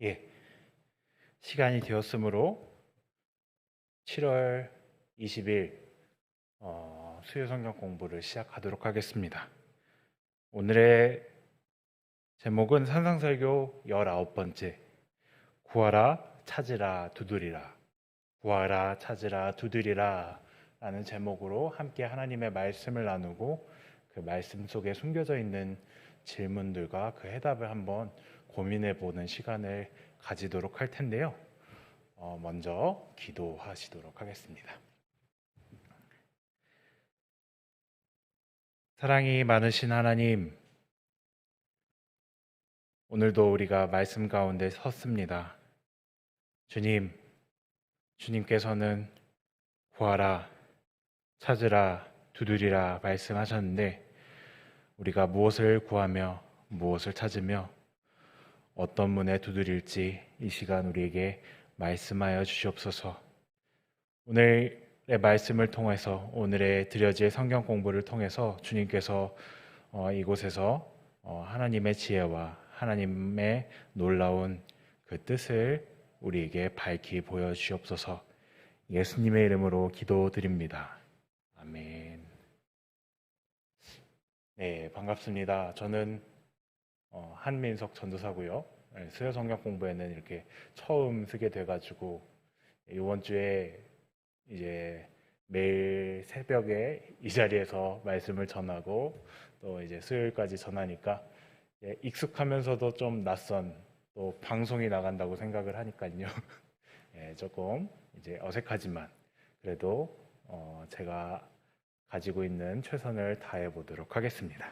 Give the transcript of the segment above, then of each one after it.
예. 시간이 되었으므로 7월 20일 어, 수요 성경 공부를 시작하도록 하겠습니다. 오늘의 제목은 산상설교 19번째 구하라 찾으라 두드리라 구하라 찾으라 두드리라 라는 제목으로 함께 하나님의 말씀을 나누고 그 말씀 속에 숨겨져 있는 질문들과 그 해답을 한번 고민해 보는 시간을 가지도록 할 텐데요. 어, 먼저 기도하시도록 하겠습니다. 사랑이 많으신 하나님, 오늘도 우리가 말씀 가운데 섰습니다. 주님, 주님께서는 구하라, 찾으라, 두드리라 말씀하셨는데, 우리가 무엇을 구하며 무엇을 찾으며 어떤 문에 두드릴지 이 시간 우리에게 말씀하여 주시옵소서. 오늘의 말씀을 통해서 오늘의 드려질 성경 공부를 통해서 주님께서 어, 이곳에서 어, 하나님의 지혜와 하나님의 놀라운 그 뜻을 우리에게 밝히 보여 주시옵소서. 예수님의 이름으로 기도드립니다. 아멘. 네, 반갑습니다. 저는 어, 한민석 전도사고요. 네, 수요 성경 공부에는 이렇게 처음 쓰게 돼가지고 이번 주에 이제 매일 새벽에 이 자리에서 말씀을 전하고 또 이제 수요일까지 전하니까 예, 익숙하면서도 좀 낯선 또 방송이 나간다고 생각을 하니까요. 예, 조금 이제 어색하지만 그래도 어, 제가 가지고 있는 최선을 다해 보도록 하겠습니다.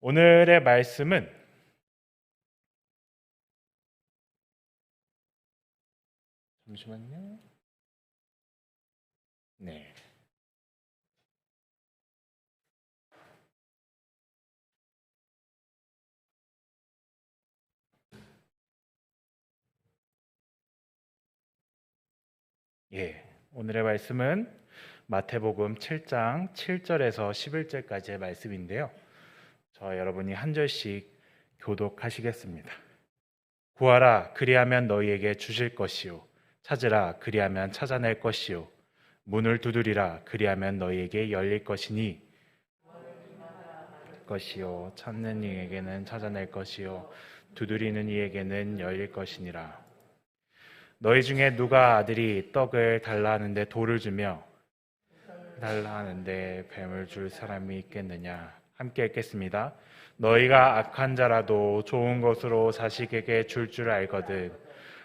오늘의 말씀은 잠시만요. 네. 예. 오늘의 말씀은 마태복음 7장 7절에서 11절까지의 말씀인데요. 저 여러분이 한 절씩 교독하시겠습니다. 구하라 그리하면 너희에게 주실 것이요. 찾으라 그리하면 찾아낼 것이요. 문을 두드리라 그리하면 너희에게 열릴 것이니 것이요. 찾는 이에게는 찾아낼 것이요. 두드리는 이에게는 열릴 것이니라. 너희 중에 누가 아들이 떡을 달라 하는데 돌을 주며 달라 하는데 뱀을 줄 사람이 있겠느냐 함께 읽겠습니다. 너희가 악한 자라도 좋은 것으로 자식에게 줄줄 알거든.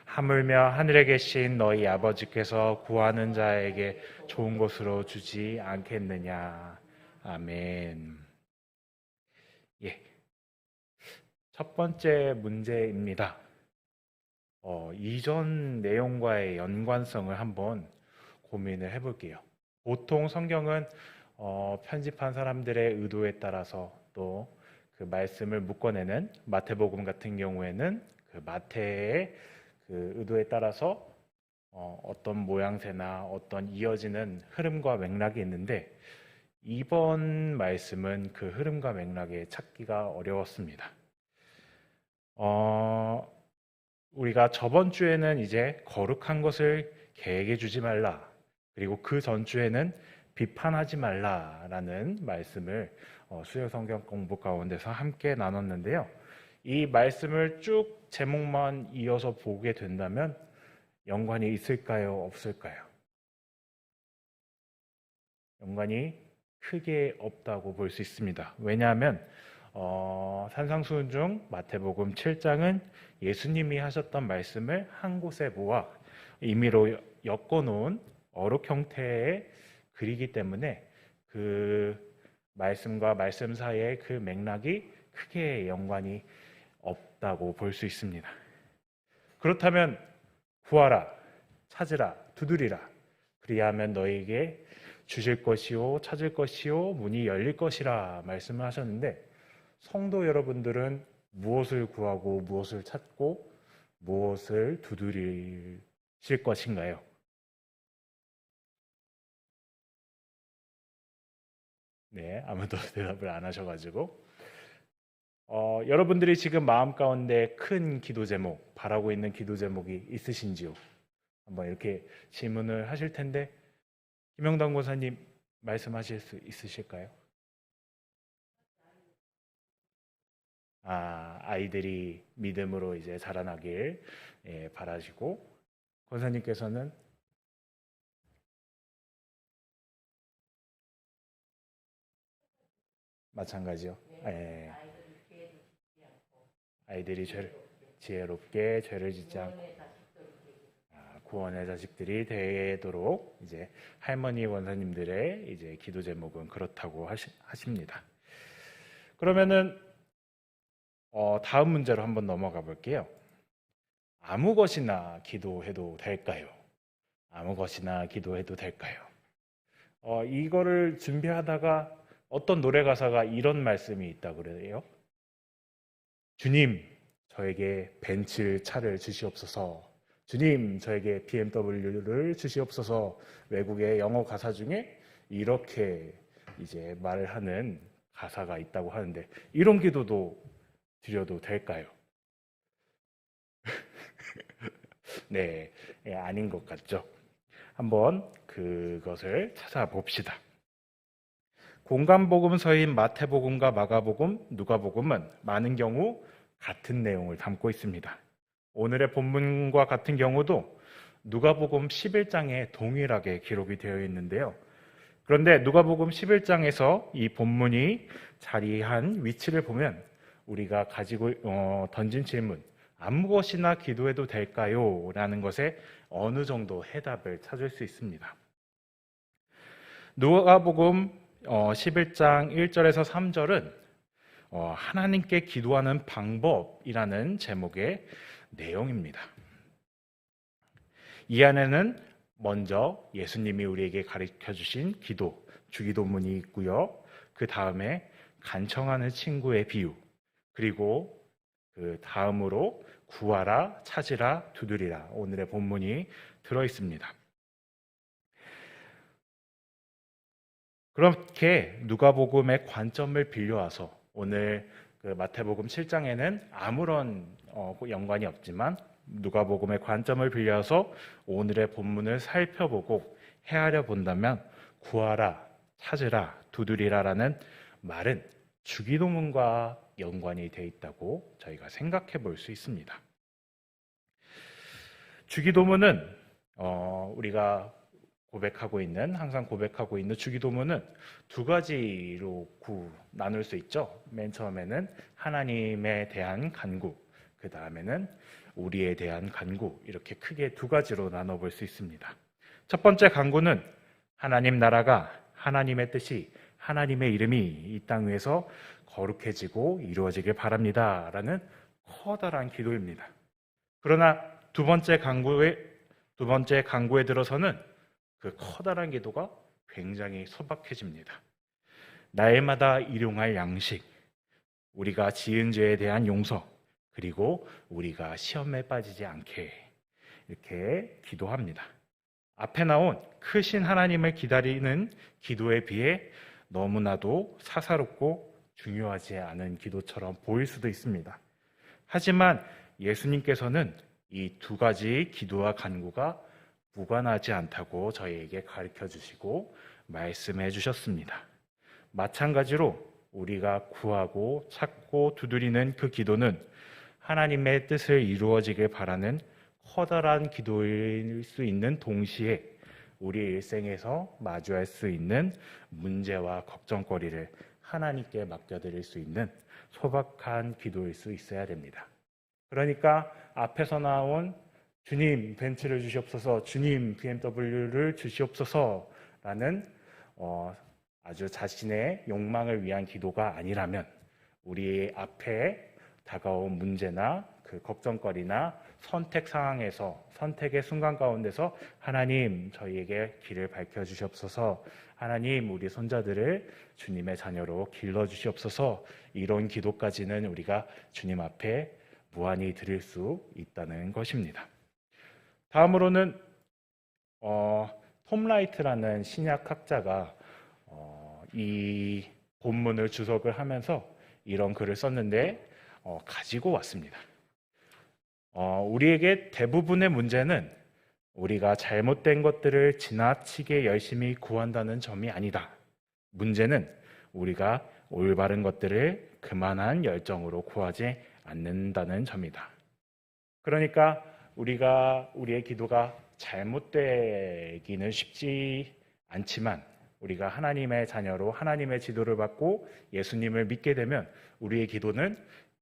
하물며 하늘에 계신 너희 아버지께서 구하는 자에게 좋은 것으로 주지 않겠느냐. 아멘. 예. 첫 번째 문제입니다. 어, 이전 내용과의 연관성을 한번 고민을 해볼게요. 보통 성경은 어, 편집한 사람들의 의도에 따라서 또 그 말씀을 묶어내는 마태복음 같은 경우에는 그 마태의 그 의도에 따라서 어, 어떤 모양새나 어떤 이어지는 흐름과 맥락이 있는데 이번 말씀은 그 흐름과 맥락에 찾기가 어려웠습니다. 어, 우리가 저번 주에는 이제 거룩한 것을 계획해 주지 말라. 그리고 그 전주에는 비판하지 말라라는 말씀을 어, 수요 성경 공부 가운데서 함께 나눴는데요. 이 말씀을 쭉 제목만 이어서 보게 된다면 연관이 있을까요? 없을까요? 연관이 크게 없다고 볼 수 있습니다. 왜냐하면 어, 산상수훈 중 마태복음 7장은 예수님이 하셨던 말씀을 한 곳에 모아 임의로 엮어놓은 어록 형태의 글이기 때문에 그 말씀과 말씀 사이의 그 맥락이 크게 연관이 없다고 볼 수 있습니다. 그렇다면 구하라, 찾으라, 두드리라. 그리하면 너에게 주실 것이요, 찾을 것이요, 문이 열릴 것이라 말씀을 하셨는데 성도 여러분들은 무엇을 구하고 무엇을 찾고 무엇을 두드리실 것인가요? 네, 아무도 대답을 안 하셔가지고 어, 여러분들이 지금 마음 가운데 큰 기도 제목, 바라고 있는 기도 제목이 있으신지요? 한번 이렇게 질문을 하실 텐데 김영당 권사님 말씀하실 수 있으실까요? 아, 아이들이 믿음으로 이제 자라나길 예, 바라시고 권사님께서는 마찬가지요. 예. 아이들이 죄, 지혜롭게 죄를 짓지 않고 아, 구원의 자식들이 되도록 이제 할머니 원사님들의 이제 기도 제목은 그렇다고 하시, 하십니다. 그러면은 어, 다음 문제로 한번 넘어가 볼게요. 아무 것이나 기도해도 될까요? 아무 것이나 기도해도 될까요? 어, 이거를 준비하다가 어떤 노래 가사가 이런 말씀이 있다 그래요. 주님, 저에게 벤츠 차를 주시옵소서. 주님, 저에게 BMW를 주시옵소서. 외국의 영어 가사 중에 이렇게 이제 말을 하는 가사가 있다고 하는데 이런 기도도 드려도 될까요? 네, 예, 아닌 것 같죠. 한번 그것을 찾아봅시다. 공간복음서인 마태복음과 마가복음, 누가복음은 많은 경우 같은 내용을 담고 있습니다. 오늘의 본문과 같은 경우도 누가복음 11장에 동일하게 기록이 되어 있는데요. 그런데 누가복음 11장에서 이 본문이 자리한 위치를 보면 우리가 가지고 어, 던진 질문 아무 것이나 기도해도 될까요? 라는 것에 어느 정도 해답을 찾을 수 있습니다. 누가복음 어, 11장 1절에서 3절은 어, 하나님께 기도하는 방법이라는 제목의 내용입니다. 이 안에는 먼저 예수님이 우리에게 가르쳐 주신 기도, 주기도문이 있고요. 그 다음에 간청하는 친구의 비유, 그리고 그 다음으로 구하라, 찾으라, 두드리라. 오늘의 본문이 들어 있습니다. 그렇게 누가복음의 관점을 빌려와서 오늘 그 마태복음 7장에는 아무런 어, 연관이 없지만 누가복음의 관점을 빌려서 오늘의 본문을 살펴보고 헤아려 본다면 구하라, 찾으라, 두드리라라는 말은 주기도문과 연관이 돼 있다고 저희가 생각해 볼 수 있습니다. 주기도문은 어, 우리가 고백하고 있는 항상 고백하고 있는 주기도문은 두 가지로 구 나눌 수 있죠. 맨 처음에는 하나님에 대한 간구, 그 다음에는 우리에 대한 간구 이렇게 크게 두 가지로 나눠 볼 수 있습니다. 첫 번째 간구는 하나님 나라가 하나님의 뜻이 하나님의 이름이 이 땅 위에서 거룩해지고 이루어지길 바랍니다라는 커다란 기도입니다. 그러나 두 번째 간구에 두 번째 간구에 들어서는 그 커다란 기도가 굉장히 소박해집니다. 날마다 일용할 양식, 우리가 지은 죄에 대한 용서, 그리고 우리가 시험에 빠지지 않게 이렇게 기도합니다. 앞에 나온 크신 하나님을 기다리는 기도에 비해 너무나도 사사롭고 중요하지 않은 기도처럼 보일 수도 있습니다. 하지만 예수님께서는 이 두 가지 기도와 간구가 무관하지 않다고 저희에게 가르쳐 주시고 말씀해 주셨습니다. 마찬가지로 우리가 구하고 찾고 두드리는 그 기도는 하나님의 뜻을 이루어지길 바라는 커다란 기도일 수 있는 동시에 우리 일생에서 마주할 수 있는 문제와 걱정거리를 하나님께 맡겨드릴 수 있는 소박한 기도일 수 있어야 됩니다. 그러니까 앞에서 나온 주님 벤츠를 주시옵소서, 주님 BMW를 주시옵소서라는 어, 아주 자신의 욕망을 위한 기도가 아니라면 우리 앞에 다가온 문제나 그 걱정거리나 선택 상황에서 선택의 순간 가운데서 하나님 저희에게 길을 밝혀 주시옵소서. 하나님 우리 손자들을 주님의 자녀로 길러 주시옵소서. 이런 기도까지는 우리가 주님 앞에 무한히 드릴 수 있다는 것입니다. 다음으로는 어, 톰 라이트라는 신약 학자가 어, 이 본문을 주석을 하면서 이런 글을 썼는데 어, 가지고 왔습니다. 어, 우리에게 대부분의 문제는 우리가 잘못된 것들을 지나치게 열심히 구한다는 점이 아니다. 문제는 우리가 올바른 것들을 그만한 열정으로 구하지 않는다는 점이다. 그러니까 우리가 우리의 기도가 잘못되기는 쉽지 않지만 우리가 하나님의 자녀로 하나님의 지도를 받고 예수님을 믿게 되면 우리의 기도는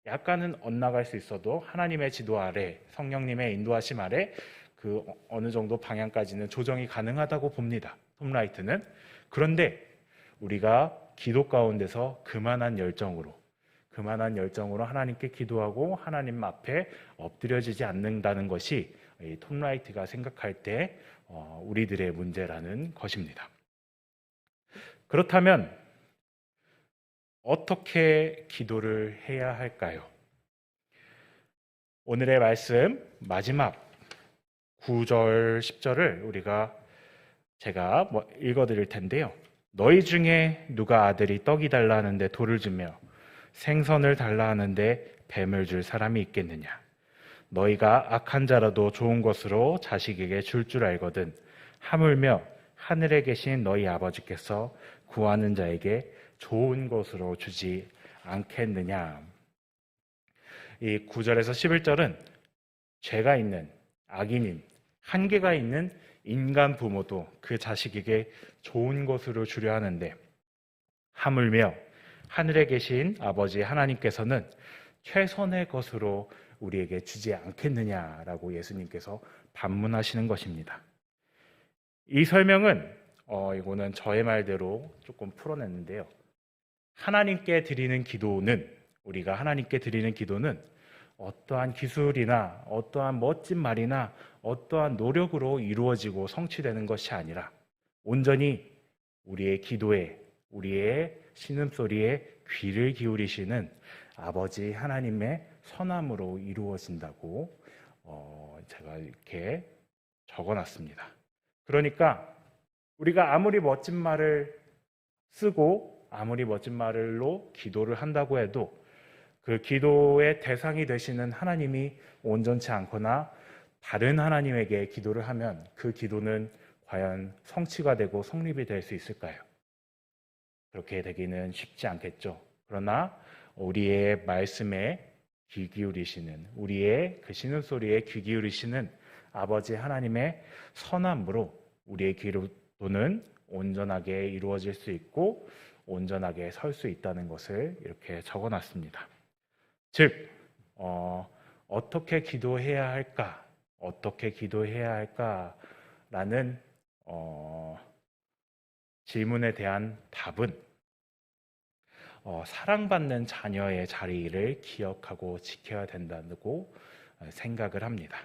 약간은 엇나갈 수 있어도 하나님의 지도 아래 성령님의 인도하심 아래 그 어느 정도 방향까지는 조정이 가능하다고 봅니다. 톰라이트는 그런데 우리가 기도 가운데서 그만한 열정으로 그만한 열정으로 하나님께 기도하고 하나님 앞에 엎드려지지 않는다는 것이 이 톰라이트가 생각할 때 어, 우리들의 문제라는 것입니다. 그렇다면 어떻게 기도를 해야 할까요? 오늘의 말씀 마지막 9절, 10절을 우리가 제가 뭐 읽어 드릴 텐데요. 너희 중에 누가 아들이 떡이 달라 하는데 돌을 주며 생선을 달라 하는데 뱀을 줄 사람이 있겠느냐? 너희가 악한 자라도 좋은 것으로 자식에게 줄줄 알거든 하물며 하늘에 계신 너희 아버지께서 구하는 자에게 좋은 것으로 주지 않겠느냐. 이 9절에서 11절은 죄가 있는 악인인 한계가 있는 인간 부모도 그 자식에게 좋은 것으로 주려 하는데 하물며 하늘에 계신 아버지 하나님께서는 최선의 것으로 우리에게 주지 않겠느냐라고 예수님께서 반문하시는 것입니다. 이 설명은 어, 이거는 저의 말대로 조금 풀어냈는데요. 하나님께 드리는 기도는 우리가 하나님께 드리는 기도는 어떠한 기술이나 어떠한 멋진 말이나 어떠한 노력으로 이루어지고 성취되는 것이 아니라 온전히 우리의 기도에 우리의 신음소리에 귀를 기울이시는 아버지 하나님의 선함으로 이루어진다고 어, 제가 이렇게 적어놨습니다. 그러니까 우리가 아무리 멋진 말을 쓰고 아무리 멋진 말로 기도를 한다고 해도 그 기도의 대상이 되시는 하나님이 온전치 않거나 다른 하나님에게 기도를 하면 그 기도는 과연 성취가 되고 성립이 될 수 있을까요? 그렇게 되기는 쉽지 않겠죠. 그러나 우리의 말씀에 귀 기울이시는 우리의 그 신음 소리에 귀 기울이시는 아버지 하나님의 선함으로 우리의 기도는 온전하게 이루어질 수 있고 온전하게 설 수 있다는 것을 이렇게 적어놨습니다. 즉 어, 어떻게 기도해야 할까? 어떻게 기도해야 할까라는 어, 질문에 대한 답은 어, 사랑받는 자녀의 자리를 기억하고 지켜야 된다고 생각을 합니다.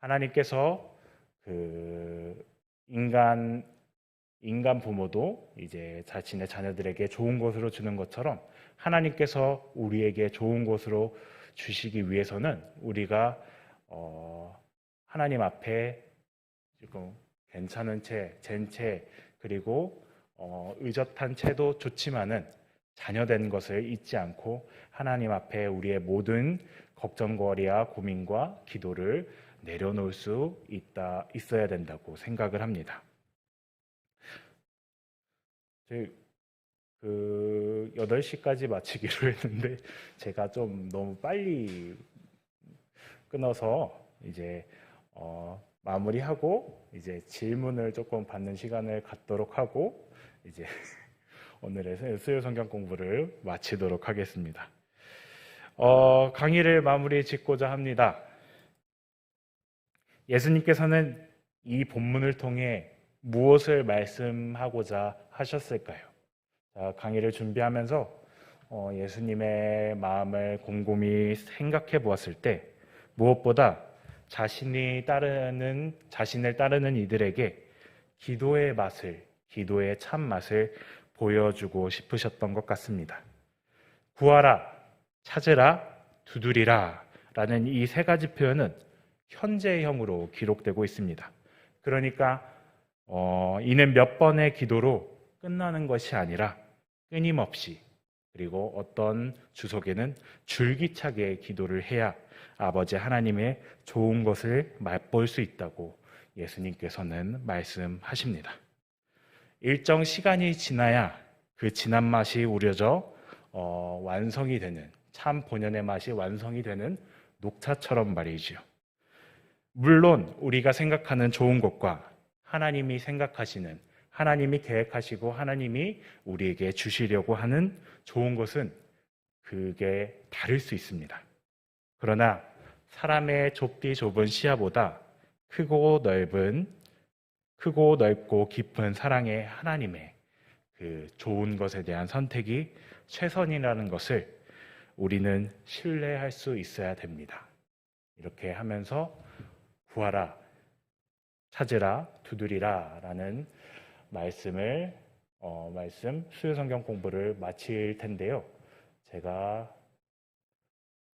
하나님께서 그 인간 인간 부모도 이제 자신의 자녀들에게 좋은 것으로 주는 것처럼 하나님께서 우리에게 좋은 것으로 주시기 위해서는 우리가 어, 하나님 앞에 지금 괜찮은 채, 젠 채 그리고 어, 의젓한 채도 좋지만은 자녀된 것을 잊지 않고 하나님 앞에 우리의 모든 걱정거리와 고민과 기도를 내려놓을 수 있다 있어야 된다고 생각을 합니다. 그 8시까지 마치기로 했는데 제가 좀 너무 빨리 끊어서 이제 어 마무리하고 이제 질문을 조금 받는 시간을 갖도록 하고 이제 오늘의 수요 성경 공부를 마치도록 하겠습니다. 어, 강의를 마무리 짓고자 합니다. 예수님께서는 이 본문을 통해 무엇을 말씀하고자 하셨을까요? 자, 강의를 준비하면서 어, 예수님의 마음을 곰곰이 생각해 보았을 때 무엇보다 자신이 따르는 자신을 따르는 이들에게 기도의 맛을 기도의 참 맛을 보여주고 싶으셨던 것 같습니다. 구하라, 찾으라, 두드리라 라는 이 세 가지 표현은 현재형으로 기록되고 있습니다. 그러니까 어, 이는 몇 번의 기도로 끝나는 것이 아니라 끊임없이 그리고 어떤 주석에는 줄기차게 기도를 해야 아버지 하나님의 좋은 것을 맛볼 수 있다고 예수님께서는 말씀하십니다. 일정 시간이 지나야 그 진한 맛이 우려져 어, 완성이 되는 참 본연의 맛이 완성이 되는 녹차처럼 말이지요. 물론 우리가 생각하는 좋은 것과 하나님이 생각하시는 하나님이 계획하시고 하나님이 우리에게 주시려고 하는 좋은 것은 그게 다를 수 있습니다. 그러나 사람의 좁디 좁은 시야보다 크고 넓은 크고 넓고 깊은 사랑의 하나님의 그 좋은 것에 대한 선택이 최선이라는 것을 우리는 신뢰할 수 있어야 됩니다. 이렇게 하면서 구하라, 찾으라, 두드리라 라는 말씀을, 어, 말씀, 수요 성경 공부를 마칠 텐데요. 제가,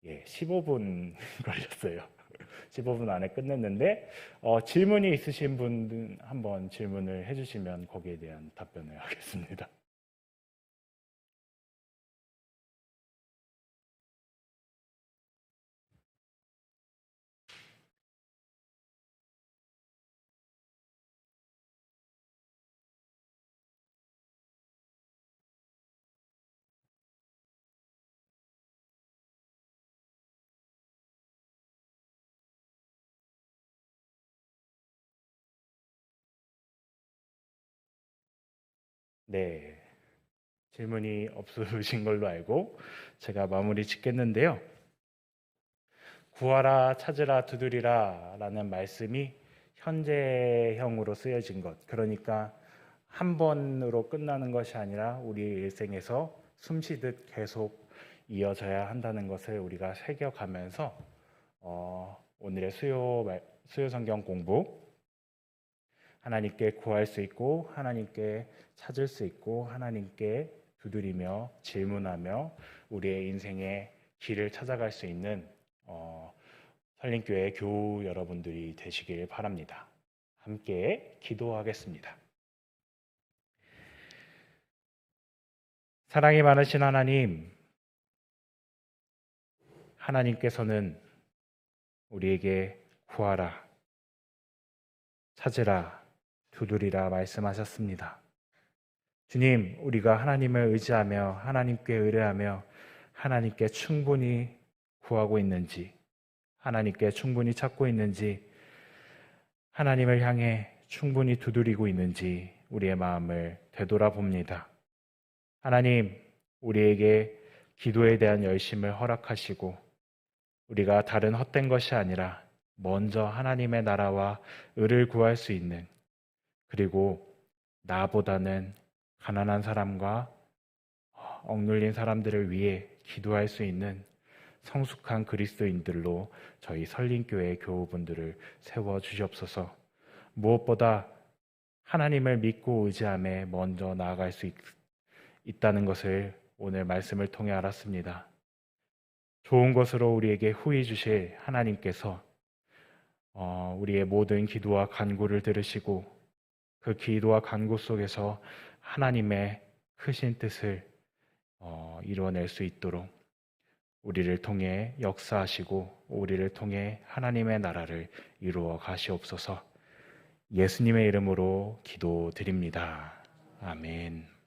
예, 15분 걸렸어요. 15분 안에 끝냈는데, 어, 질문이 있으신 분 한번 질문을 해주시면 거기에 대한 답변을 하겠습니다. 네. 질문이 없으신 걸로 알고 제가 마무리 짓겠는데요. 구하라, 찾으라, 두드리라 라는 말씀이 현재형으로 쓰여진 것. 그러니까 한 번으로 끝나는 것이 아니라 우리 일생에서 숨 쉬듯 계속 이어져야 한다는 것을 우리가 새겨가면서 어, 오늘의 수요, 수요 성경 공부 하나님께 구할 수 있고 하나님께 찾을 수 있고 하나님께 두드리며 질문하며 우리의 인생의 길을 찾아갈 수 있는 어, 설림교회 교우 여러분들이 되시길 바랍니다. 함께 기도하겠습니다. 사랑이 많으신 하나님, 하나님께서는 우리에게 구하라, 찾으라, 두드리라 말씀하셨습니다. 주님, 우리가 하나님을 의지하며 하나님께 의뢰하며 하나님께 충분히 구하고 있는지, 하나님께 충분히 찾고 있는지, 하나님을 향해 충분히 두드리고 있는지 우리의 마음을 되돌아봅니다. 하나님, 우리에게 기도에 대한 열심을 허락하시고, 우리가 다른 헛된 것이 아니라 먼저 하나님의 나라와 의를 구할 수 있는 그리고 나보다는 가난한 사람과 억눌린 사람들을 위해 기도할 수 있는 성숙한 그리스도인들로 저희 설린교회 교우분들을 세워 주시옵소서. 무엇보다 하나님을 믿고 의지함에 먼저 나아갈 수 있, 있다는 것을 오늘 말씀을 통해 알았습니다. 좋은 것으로 우리에게 후히 주실 하나님께서 어, 우리의 모든 기도와 간구를 들으시고 그 기도와 간구 속에서 하나님의 크신 뜻을 어, 이루어낼 수 있도록 우리를 통해 역사하시고 우리를 통해 하나님의 나라를 이루어 가시옵소서 예수님의 이름으로 기도드립니다. 아멘.